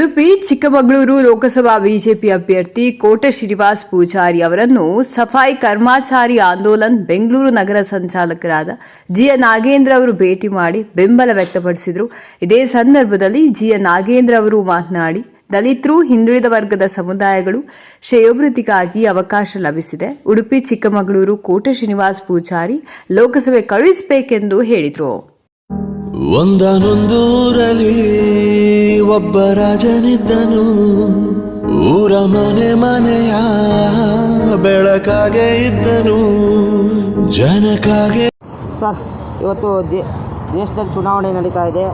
Udupi, Chikkamagaluru Lok Sabha BJP ಅಭ್ಯರ್ಥಿ ಕೋಟ ಶ್ರೀನಿವಾಸ್ ಪೂಜಾರಿ ಅವರನ್ನು ಸಫಾಯಿ ಕರ್ಮಾಚಾರಿ ಆಂದೋಲನ್ ಬೆಂಗಳೂರು ನಗರ ಸಂಚಾಲಕರಾದ ಜಿಎ ನಾಗೇಂದ್ರ ಅವರು ಭೇಟಿ ಮಾಡಿ ಬೆಂಬಲ ವ್ಯಕ್ತಪಡಿಸಿದರು. ಇದೇ ಸಂದರ್ಭದಲ್ಲಿ ಜಿಎ ನಾಗೇಂದ್ರ ಅವರು ಮಾತನಾಡಿ, ದಲಿತರು, ಹಿಂದುಳಿದ ವರ್ಗದ ಸಮುದಾಯಗಳು ಶ್ರೇಯೋಭಿವೃದ್ಧಿಗಾಗಿ ಅವಕಾಶ ಲಭಿಸಿದೆ. ಉಡುಪಿ, ಚಿಕ್ಕಮಗಳೂರು ಕೋಟ ಶ್ರೀನಿವಾಸ್ ಪೂಜಾರಿ ಲೋಕಸಭೆ ಕಳುಹಿಸಬೇಕೆಂದು ಹೇಳಿದರು. ಒಂದನೊಂದೂರಲ್ಲಿ ಒಬ್ಬ ರಾಜನಿದ್ದನು. ಊರ ಮನೆ ಮನೆಯ ಬೆಳಕಾಗೆ ಇದ್ದನು. ಜನಕಾಗೆ ಸರ್ ಇವತ್ತು ದೇ ದೇಶದಲ್ಲಿ ಚುನಾವಣೆ ನಡೀತಾ ಇದೆ.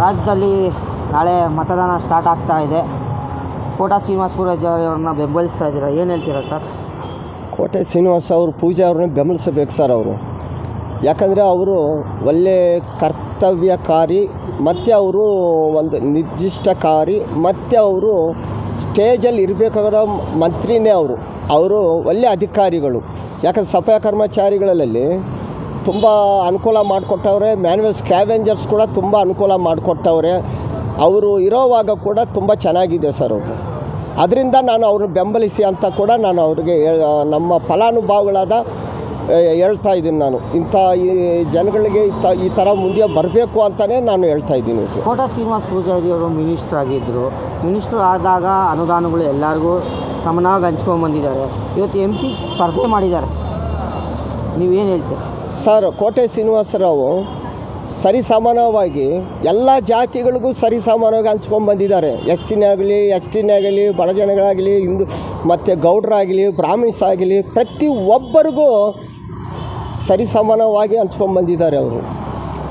ರಾಜ್ಯದಲ್ಲಿ ನಾಳೆ ಮತದಾನ ಸ್ಟಾರ್ಟ್ ಆಗ್ತಾ ಇದೆ. ಕೋಟಾ ಶ್ರೀನಿವಾಸ ಪೂಜಾರಿ ಅವ್ರನ್ನ ಬೆಂಬಲಿಸ್ತಾ ಇದ್ದೀರಾ? ಏನು ಹೇಳ್ತೀರಾ ಸರ್? ಕೋಟೆ ಶ್ರೀನಿವಾಸ ಅವರು ಪೂಜಾ ಅವ್ರನ್ನ ಬೆಂಬಲಿಸಬೇಕು ಸರ್ ಅವರು. ಯಾಕಂದರೆ ಅವರು ಒಳ್ಳೆ ಕರ್ತವ್ಯಕಾರಿ, ಮತ್ತು ಅವರು ಒಂದು ನಿರ್ದಿಷ್ಟಕಾರಿ, ಮತ್ತು ಅವರು ಸ್ಟೇಜಲ್ಲಿ ಇರಬೇಕಾದ ಮಂತ್ರಿನೇ ಅವರು. ಅವರು ಒಳ್ಳೆ ಅಧಿಕಾರಿಗಳು. ಯಾಕಂದ್ರೆ ಸಫಾಯಿ ಕರ್ಮಚಾರಿಗಳಲ್ಲಿ ತುಂಬ ಅನುಕೂಲ ಮಾಡಿಕೊಟ್ಟವ್ರೆ, ಮ್ಯಾನ್ಯಲ್ ಸ್ಕ್ಯಾವೆಂಜರ್ಸ್ ಕೂಡ ತುಂಬ ಅನುಕೂಲ ಮಾಡಿಕೊಟ್ಟವ್ರೆ. ಅವರು ಇರೋವಾಗ ಕೂಡ ತುಂಬ ಚೆನ್ನಾಗಿದೆ ಸರ್ ಅವರು. ಅದರಿಂದ ನಾನು ಅವ್ರನ್ನ ಬೆಂಬಲಿಸಿ ಅಂತ ಕೂಡ ನಾನು ಅವ್ರಿಗೆ ನಮ್ಮ ಫಲಾನುಭವಿಗಳಾದ ಹೇಳ್ತಾ ಇದ್ದೀನಿ ನಾನು. ಇಂಥ ಈ ಜನಗಳಿಗೆ ಈ ಥರ ಮುಂದೆ ಬರಬೇಕು ಅಂತಲೇ ನಾನು ಹೇಳ್ತಾ ಇದ್ದೀನಿ. ಕೋಟ ಶ್ರೀನಿವಾಸ ಪೂಜಾರಿ ಅವರು ಮಿನಿಸ್ಟರ್ ಆಗಿದ್ದರು ಮಿನಿಸ್ಟರ್ ಆದಾಗ ಅನುದಾನಗಳು ಎಲ್ಲರಿಗೂ ಸಮನಾಗಿ ಹಂಚ್ಕೊಂಡ್ಬಂದಿದ್ದಾರೆ ಇವತ್ತು ಎಂ ಪಿ ಸ್ಪರ್ಧೆ ಮಾಡಿದ್ದಾರೆ. ನೀವೇನು ಹೇಳ್ತೀರಾ? ಸರ್ ಕೋಟೆ ಶ್ರೀನಿವಾಸರಾವು ಸರಿಸಮಾನವಾಗಿ ಎಲ್ಲ ಜಾತಿಗಳಿಗೂ ಸರಿಸಮಾನವಾಗಿ ಹಂಚ್ಕೊಂಡು ಬಂದಿದ್ದಾರೆ. ಎಸ್ ಸಿನೇ ಆಗಲಿ ಎಸ್ ಟಿನೇ ಆಗಲಿ ಬಡ ಜನಗಳಾಗಲಿ ಹಿಂದೂ ಮತ್ತು ಗೌಡ್ರಾಗಲಿ ಬ್ರಾಹ್ಮಿಣ್ಸ್ ಆಗಲಿ ಪ್ರತಿ ಒಬ್ಬರಿಗೂ ಸರಿಸಮಾನವಾಗಿ ಹಂಚ್ಕೊಂಡು ಬಂದಿದ್ದಾರೆ ಅವರು.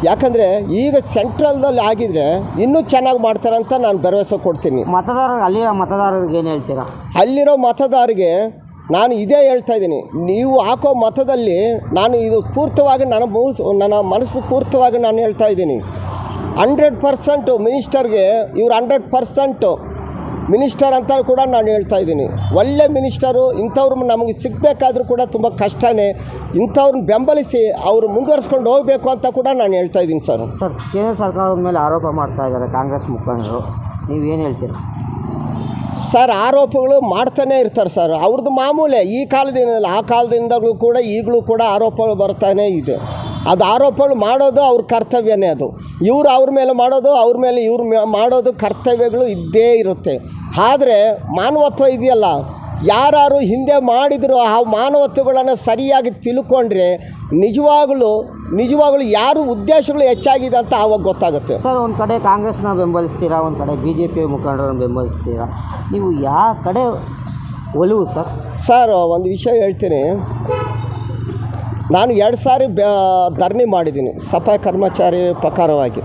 ಯಾಕಂದರೆ ಈಗ ಸೆಂಟ್ರಲ್ದಲ್ಲಿ ಆಗಿದರೆ ಇನ್ನೂ ಚೆನ್ನಾಗಿ ಮಾಡ್ತಾರಂತ ನಾನು ಭರವಸೆ ಕೊಡ್ತೀನಿ. ಮತದಾರರು ಅಲ್ಲಿರೋ ಮತದಾರರಿಗೆ ಏನು ಹೇಳ್ತೀರಾ? ಅಲ್ಲಿರೋ ಮತದಾರರಿಗೆ ನಾನು ಇದೇ ಹೇಳ್ತಾ ಇದ್ದೀನಿ. ನೀವು ಹಾಕೋ ಮತದಲ್ಲಿ ನಾನು ಇದು ಪೂರ್ತವಾಗಿ ನನ್ನ ಮೂಸ್ ನನ್ನ ಮನಸ್ಸು ಪೂರ್ತವಾಗಿ ನಾನು ಹೇಳ್ತಾ ಇದ್ದೀನಿ. ಹಂಡ್ರೆಡ್ ಪರ್ಸೆಂಟು ಮಿನಿಸ್ಟರ್ಗೆ ಇವ್ರು ಹಂಡ್ರೆಡ್ ಪರ್ಸೆಂಟು ಮಿನಿಸ್ಟರ್ ಅಂತ ಕೂಡ ನಾನು ಹೇಳ್ತಾ ಇದ್ದೀನಿ. ಒಳ್ಳೆ ಮಿನಿಸ್ಟರು ಇಂಥವ್ರು ನಮಗೆ ಸಿಗಬೇಕಾದ್ರೂ ಕೂಡ ತುಂಬ ಕಷ್ಟನೇ. ಇಂಥವ್ರನ್ನ ಬೆಂಬಲಿಸಿ ಅವರು ಮುಂದುವರಿಸ್ಕೊಂಡು ಹೋಗಬೇಕು ಅಂತ ಕೂಡ ನಾನು ಹೇಳ್ತಾ ಇದ್ದೀನಿ ಸರ್. ಸರ್ ಕೇಂದ್ರ ಸರ್ಕಾರದ ಮೇಲೆ ಆರೋಪ ಮಾಡ್ತಾ ಇದ್ದಾರೆ ಕಾಂಗ್ರೆಸ್ ಮುಖಂಡರು. ನೀವೇನು ಹೇಳ್ತೀರಾ? ಸರ್ ಆರೋಪಗಳು ಮಾಡ್ತಾನೆ ಇರ್ತಾರೆ ಸರ್. ಅವ್ರದ್ದು ಮಾಮೂಲೆ. ಈ ಕಾಲದಿಂದ ಆ ಕಾಲದಿಂದಲೂ ಕೂಡ ಈಗಲೂ ಕೂಡ ಆರೋಪಗಳು ಬರ್ತಾನೆ ಇದೆ. ಅದು ಆರೋಪಗಳು ಮಾಡೋದು ಅವ್ರ ಕರ್ತವ್ಯನೇ ಅದು. ಇವ್ರು ಅವ್ರ ಮೇಲೆ ಮಾಡೋದು ಅವ್ರ ಮೇಲೆ ಇವ್ರ ಮೇ- ಮಾಡೋದು ಕರ್ತವ್ಯಗಳು ಇದ್ದೇ ಇರುತ್ತೆ. ಆದರೆ ಮಾನವತ್ವ ಇದೆಯಲ್ಲ ಯಾರು ಹಿಂದೆ ಮಾಡಿದ್ರು ಆ ಮಾನವತ್ವಗಳನ್ನು ಸರಿಯಾಗಿ ತಿಳ್ಕೊಂಡ್ರೆ ನಿಜವಾಗಲೂ ನಿಜವಾಗಲೂ ಯಾರು ಉದ್ದೇಶಗಳು ಹೆಚ್ಚಾಗಿದೆ ಅಂತ ಆವಾಗ ಗೊತ್ತಾಗುತ್ತೆ. ಸರ್ ಒಂದು ಕಡೆ ಕಾಂಗ್ರೆಸ್ನ ಬೆಂಬಲಿಸ್ತೀರಾ ಒಂದು ಕಡೆ ಬಿ ಜೆ ಪಿ ಮುಖಂಡರನ್ನು ಬೆಂಬಲಿಸ್ತೀರಾ? ನೀವು ಯಾವ ಕಡೆ ಒಲವು ಸರ್? ಸರ್ ಒಂದು ವಿಷಯ ಹೇಳ್ತೀನಿ. ನಾನು ಎರಡು ಸಾರಿ ಧರಣಿ ಮಾಡಿದ್ದೀನಿ. ಸಫಾಯಿ ಕರ್ಮಚಾರಿ ಪ್ರಕಾರವಾಗಿ.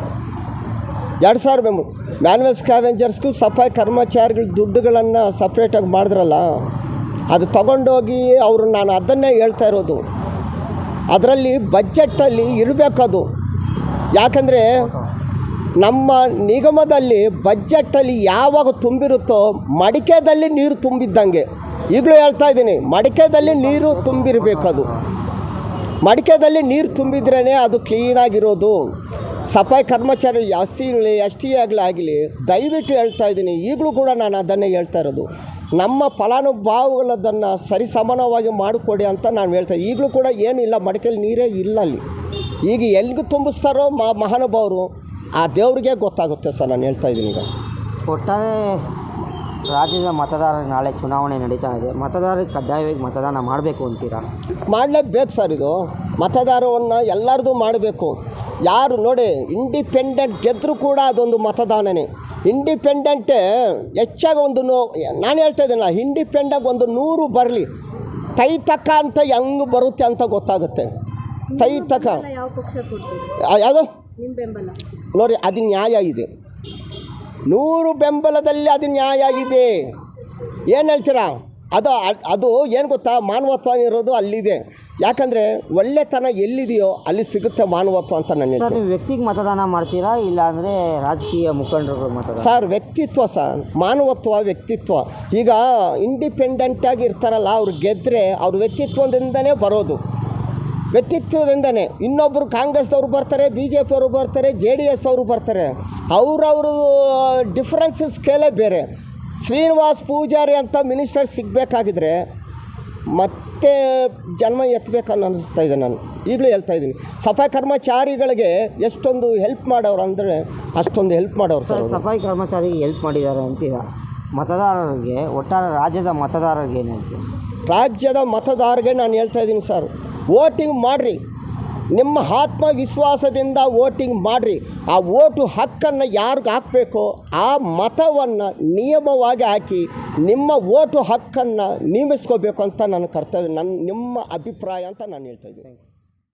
ಎರಡು ಸಾವಿರ ಬೆಂಬಲ ಮ್ಯಾನ್ಯಲ್ ಸ್ಕ್ಯಾವೆಂಜರ್ಸ್ಗೂ ಸಫಾಯಿ ಕರ್ಮಚಾರಿಗಳ ದುಡ್ಡುಗಳನ್ನು ಸಪ್ರೇಟಾಗಿ ಮಾಡಿದ್ರಲ್ಲ, ಅದು ತಗೊಂಡೋಗಿ ಅವರು ನಾನು ಅದನ್ನೇ ಹೇಳ್ತಾ ಇರೋದು. ಅದರಲ್ಲಿ ಬಜೆಟಲ್ಲಿ ಇರಬೇಕದು. ಯಾಕಂದರೆ ನಮ್ಮ ನಿಗಮದಲ್ಲಿ ಬಜೆಟಲ್ಲಿ ಯಾವಾಗ ತುಂಬಿರುತ್ತೋ ಮಡಿಕೆದಲ್ಲಿ ನೀರು ತುಂಬಿದ್ದಂಗೆ. ಈಗಲೂ ಹೇಳ್ತಾ ಇದ್ದೀನಿ, ಮಡಿಕೆದಲ್ಲಿ ನೀರು ತುಂಬಿರಬೇಕದು. ಮಡಿಕೆದಲ್ಲಿ ನೀರು ತುಂಬಿದ್ರೇ ಅದು ಕ್ಲೀನಾಗಿರೋದು. ಸಫಾಯಿ ಕರ್ಮಚಾರಿ ಎಸ್ ಇರಲಿ ಎಸ್ ಟಿ ಆಗಲಿ ಆಗಲಿ, ದಯವಿಟ್ಟು ಹೇಳ್ತಾ ಇದ್ದೀನಿ, ಈಗಲೂ ಕೂಡ ನಾನು ಅದನ್ನೇ ಹೇಳ್ತಾ ಇರೋದು. ನಮ್ಮ ಫಲಾನುಭವಿಗಳದನ್ನು ಸರಿಸಮಾನವಾಗಿ ಮಾಡಿಕೊಡಿ ಅಂತ ನಾನು ಹೇಳ್ತಾ ಈಗಲೂ ಕೂಡ ಏನಿಲ್ಲ ಮಡಿಕೆಯಲ್ಲಿ ನೀರೇ ಇಲ್ಲ ಅಲ್ಲಿ. ಈಗ ಎಲ್ಲಿಗೂ ತುಂಬಿಸ್ತಾರೋ ಮಹಾನುಭಾವರು, ಆ ದೇವ್ರಿಗೆ ಗೊತ್ತಾಗುತ್ತೆ ಸರ್, ನಾನು ಹೇಳ್ತಾ ಇದ್ದೀನಿ ಈಗ. ಒಟ್ಟಾರೆ ರಾಜ್ಯದ ಮತದಾರರು ನಾಳೆ ಚುನಾವಣೆ ನಡೀತಾ ಇದೆ. ಮತದಾರರಿಗೆ ಕಡ್ಡಾಯವಾಗಿ ಮತದಾನ ಮಾಡಬೇಕು ಅಂತೀರಾ? ಮಾಡಲೇಬೇಕು ಸರ್ ಇದು. ಮತದಾರವನ್ನು ಎಲ್ಲರದು ಮಾಡಬೇಕು. ಯಾರು ನೋಡಿ ಇಂಡಿಪೆಂಡೆಂಟ್ ಗೆದ್ದರೂ ಕೂಡ ಅದೊಂದು ಮತದಾನನೇ. ಇಂಡಿಪೆಂಡೆಂಟೇ ಹೆಚ್ಚಾಗಿ ಒಂದು ನೋ ನಾನು ಹೇಳ್ತಾ ಇದ್ದೀನಲ್ಲ ಇಂಡಿಪೆಂಡಾಗಿ ಒಂದು ನೂರು ಬರಲಿ. ತೈತಕ ತಕ್ಕ ಅಂತ ಹೆಂಗೆ ಬರುತ್ತೆ ಅಂತ ಗೊತ್ತಾಗುತ್ತೆ. ತೈತಕ. ಯಾವ ಯಾವುದು ಕೊಡ್ತೀರಿ? ಯಾವುದೋ? ನಿಮ್ಮ ನೋಡಿ ಅದು ನ್ಯಾಯ ಇದೆ. ನೂರು ಬೆಂಬಲದಲ್ಲಿ ಅದು ನ್ಯಾಯ ಆಗಿದೆ. ಏನು ಹೇಳ್ತೀರಾ? ಅದು ಅದು ಏನು ಗೊತ್ತಾ? ಮಾನವತ್ವ ಇರೋದು ಅಲ್ಲಿದೆ. ಯಾಕಂದರೆ ಒಳ್ಳೆತನ ಎಲ್ಲಿದೆಯೋ ಅಲ್ಲಿ ಸಿಗುತ್ತೆ ಮಾನವತ್ವ ಅಂತ ನನ್ನ ಸರ್ ನೀವು ವ್ಯಕ್ತಿಗೆ ಮತದಾನ ಮಾಡ್ತೀರಾ? ಇಲ್ಲ ಅಂದರೆ ರಾಜಕೀಯ ಮುಖಂಡರು ಮತದಾನ? ಸರ್ ವ್ಯಕ್ತಿತ್ವ ಸರ್. ಮಾನವತ್ವ ವ್ಯಕ್ತಿತ್ವ. ಈಗ ಇಂಡಿಪೆಂಡೆಂಟಾಗಿ ಇರ್ತಾರಲ್ಲ ಅವ್ರು ಗೆದ್ದರೆ ಅವ್ರ ವ್ಯಕ್ತಿತ್ವದಿಂದನೇ ಬರೋದು. ವ್ಯಕ್ತಿತ್ವದಿಂದನೇ ಇನ್ನೊಬ್ಬರು ಕಾಂಗ್ರೆಸ್ದವರು ಬರ್ತಾರೆ ಬಿ ಜೆ ಪಿಯವರು ಬರ್ತಾರೆ ಜೆ ಡಿ ಎಸ್ ಅವರು ಬರ್ತಾರೆ. ಅವರವರು ಡಿಫ್ರೆನ್ಸ್ ಸ್ಕೇಲೇ ಬೇರೆ. ಶ್ರೀನಿವಾಸ್ ಪೂಜಾರಿ ಅಂತ ಮಿನಿಸ್ಟರ್ ಸಿಗಬೇಕಾಗಿದ್ರೆ ಮತ್ತೆ ಜನ್ಮ ಎತ್ತಬೇಕನ್ನೋ ಅನ್ನಿಸ್ತಾ ಇದೆ ನಾನು. ಈಗಲೂ ಹೇಳ್ತಾ ಇದ್ದೀನಿ. ಸಫಾಯಿ ಕರ್ಮಚಾರಿಗಳಿಗೆ ಎಷ್ಟೊಂದು ಹೆಲ್ಪ್ ಮಾಡೋರು ಅಂದರೆ ಅಷ್ಟೊಂದು ಹೆಲ್ಪ್ ಮಾಡೋರು ಸರ್. ಸಫಾಯಿ ಕರ್ಮಚಾರಿಗೆ ಹೆಲ್ಪ್ ಮಾಡಿದ್ದಾರೆ ಅಂತೀರ ಮತದಾರರಿಗೆ ಒಟ್ಟಾರೆ ರಾಜ್ಯದ ಮತದಾರರಿಗೆ ರಾಜ್ಯದ ಮತದಾರರಿಗೆ ನಾನು ಹೇಳ್ತಾ ಇದ್ದೀನಿ ಸರ್ ವೋಟಿಂಗ್ ಮಾಡಿರಿ. ನಿಮ್ಮ ಆತ್ಮವಿಶ್ವಾಸದಿಂದ ವೋಟಿಂಗ್ ಮಾಡಿರಿ. ಆ ವೋಟು ಹಕ್ಕನ್ನು ಯಾರಿಗೆ ಹಾಕಬೇಕೋ ಆ ಮತವನ್ನು ನಿಯಮವಾಗಿ ಹಾಕಿ ನಿಮ್ಮ ವೋಟು ಹಕ್ಕನ್ನು ನೇಮಿಸ್ಕೋಬೇಕು ಅಂತ ನನ್ನ ಕರ್ತವ್ಯ, ನನ್ನ ನಿಮ್ಮ ಅಭಿಪ್ರಾಯ ಅಂತ ನಾನು ಹೇಳ್ತಾ ಇದ್ದೀನಿ.